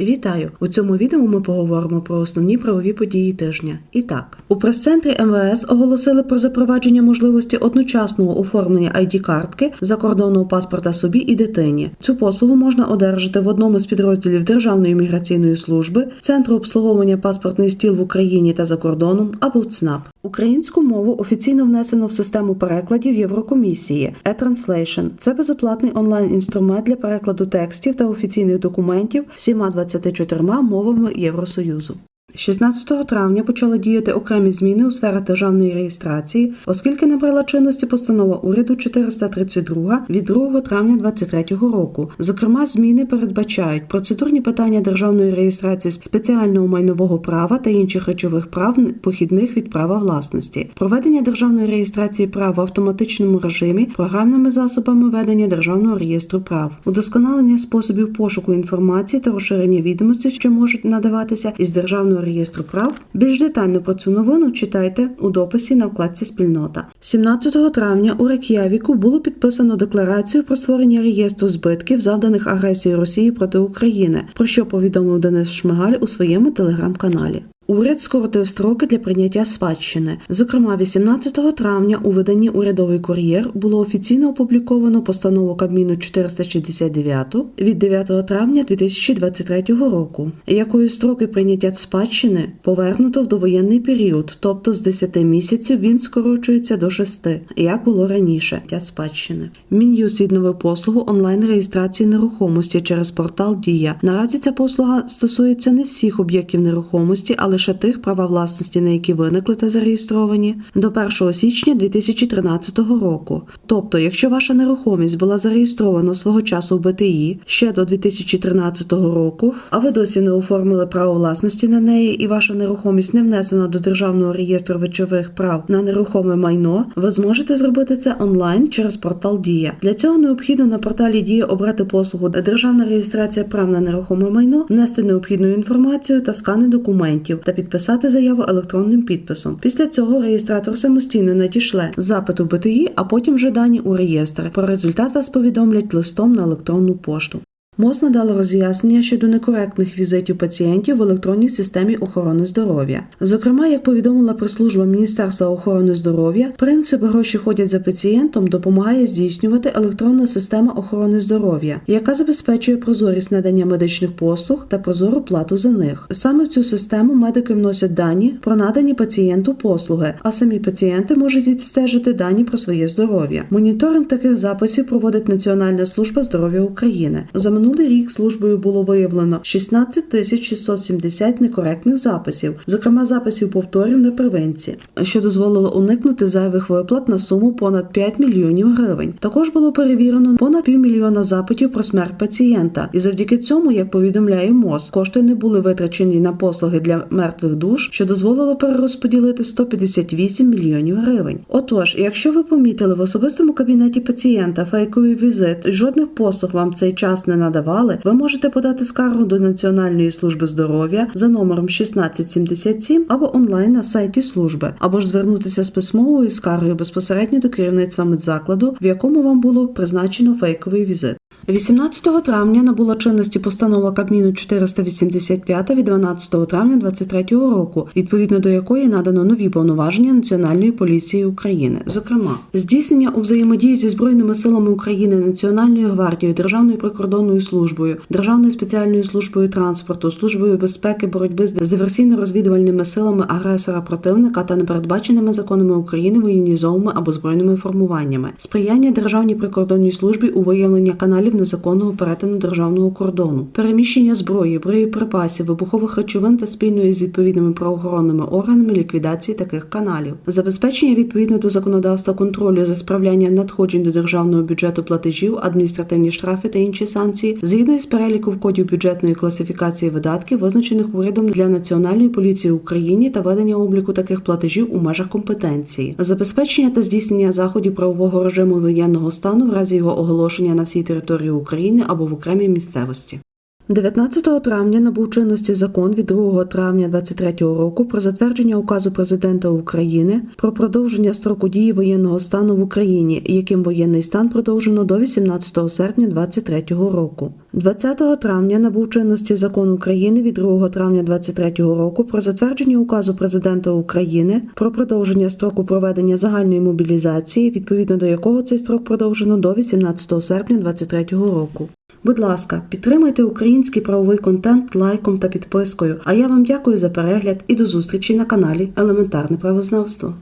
Вітаю! У цьому відео ми поговоримо про основні правові події тижня. І так, у прес-центрі МВС оголосили про запровадження можливості одночасного оформлення ID-картки закордонного паспорта собі і дитині. Цю послугу можна одержати в одному з підрозділів Державної міграційної служби, Центру обслуговування паспортний стіл в Україні та за кордоном або в ЦНАП. Українську мову офіційно внесено в систему перекладів Єврокомісії e-Translation. Це безоплатний онлайн-інструмент для перекладу текстів та офіційних документів всіма 24 мовами Євросоюзу. 16 травня почали діяти окремі зміни у сфері державної реєстрації, оскільки набрала чинності постанова уряду 432 від 2 травня 2023 року. Зокрема, зміни передбачають процедурні питання державної реєстрації спеціального майнового права та інших речових прав похідних від права власності, проведення державної реєстрації прав в автоматичному режимі програмними засобами ведення державного реєстру прав, удосконалення способів пошуку інформації та розширення відомостей, що можуть надаватися із державного реєстру прав. Більш детально про цю новину читайте у дописі на вкладці Спільнота. 17 травня у Рек'явіку було підписано декларацію про створення реєстру збитків, завданих агресією Росії проти України, про що повідомив Денис Шмигаль у своєму телеграм-каналі. Уряд скоротив строки для прийняття спадщини. Зокрема, 18 травня у виданні Урядовий кур'єр було офіційно опубліковано постанову Кабміну 469 від 9 травня 2023 року, якою строки прийняття спадщини повернуто в довоєнний період, тобто з 10 місяців він скорочується до 6, як було раніше. Тя спадщини. Мін'юст відновив послугу онлайн реєстрації нерухомості через портал Дія. Наразі ця послуга стосується не всіх об'єктів нерухомості, а лише тих права власності, на які виникли та зареєстровані до 1 січня 2013 року. Тобто, якщо ваша нерухомість була зареєстрована свого часу в БТІ ще до 2013 року, а ви досі не оформили право власності на неї, і ваша нерухомість не внесена до державного реєстру речових прав на нерухоме майно, ви зможете зробити це онлайн через портал Дія. Для цього необхідно на порталі Дія обрати послугу Державна реєстрація прав на нерухоме майно, внести необхідну інформацію та скани документів та підписати заяву електронним підписом. Після цього реєстратор самостійно надішле запит у БТІ, а потім вже дані у реєстр. Про результат вас повідомлять листом на електронну пошту. МОЗ надало роз'яснення щодо некоректних візитів пацієнтів в електронній системі охорони здоров'я. Зокрема, як повідомила прес-служба Міністерства охорони здоров'я, принцип гроші ходять за пацієнтом допомагає здійснювати електронна система охорони здоров'я, яка забезпечує прозорість надання медичних послуг та прозору плату за них. Саме в цю систему медики вносять дані про надані пацієнту послуги, а самі пацієнти можуть відстежити дані про своє здоров'я. Моніторинг таких записів проводить Національна служба здоров'я України. За минулий рік службою було виявлено 16 тисяч 670 некоректних записів, зокрема записів повторів на первинці, що дозволило уникнути зайвих виплат на суму понад 5 мільйонів гривень. Також було перевірено понад півмільйона запитів про смерть пацієнта, і завдяки цьому, як повідомляє МОЗ, кошти не були витрачені на послуги для мертвих душ, що дозволило перерозподілити 158 мільйонів гривень. Отож, якщо ви помітили в особистому кабінеті пацієнта фейковий візит, жодних послуг вам цей час не надавали, ви можете подати скаргу до Національної служби здоров'я за номером 1677 або онлайн на сайті служби, або ж звернутися з письмовою скаргою безпосередньо до керівництва медзакладу, в якому вам було призначено фейковий візит. 18 травня набула чинності постанова Кабміну 485 від 12 травня 2023 року, відповідно до якої надано нові повноваження Національної поліції України. Зокрема, здійснення у взаємодії зі збройними силами України, Національною гвардією, Державною прикордонною службою, Державною спеціальною службою транспорту, службою безпеки, боротьби з диверсійно-розвідувальними силами агресора противника та непередбаченими законами України воєнізовими або збройними формуваннями, сприяння Державній прикордонній службі у виявленні каналів незаконного перетину державного кордону, переміщення зброї, боєприпасів, вибухових речовин та спільної з відповідними правоохоронними органами ліквідації таких каналів, забезпечення відповідно до законодавства контролю за справлянням надходжень до державного бюджету платежів, адміністративні штрафи та інші санкції згідно із переліку кодів бюджетної класифікації видатків, визначених урядом для Національної поліції України та ведення обліку таких платежів у межах компетенції, забезпечення та здійснення заходів правового режиму воєнного стану в разі його оголошення на всій території України або в окремій місцевості. 19 травня набув чинності закон від 2 травня 2023 року про затвердження указу президента України про продовження строку дії воєнного стану в Україні, яким воєнний стан продовжено до 18 серпня 2023 року. 20 травня набув чинності закон України від 2 травня 2023 року про затвердження указу президента України про продовження строку проведення загальної мобілізації, відповідно до якого цей строк продовжено до 18 серпня 2023 року. Будь ласка, підтримайте український правовий контент лайком та підпискою. А я вам дякую за перегляд і до зустрічі на каналі Елементарне правознавство.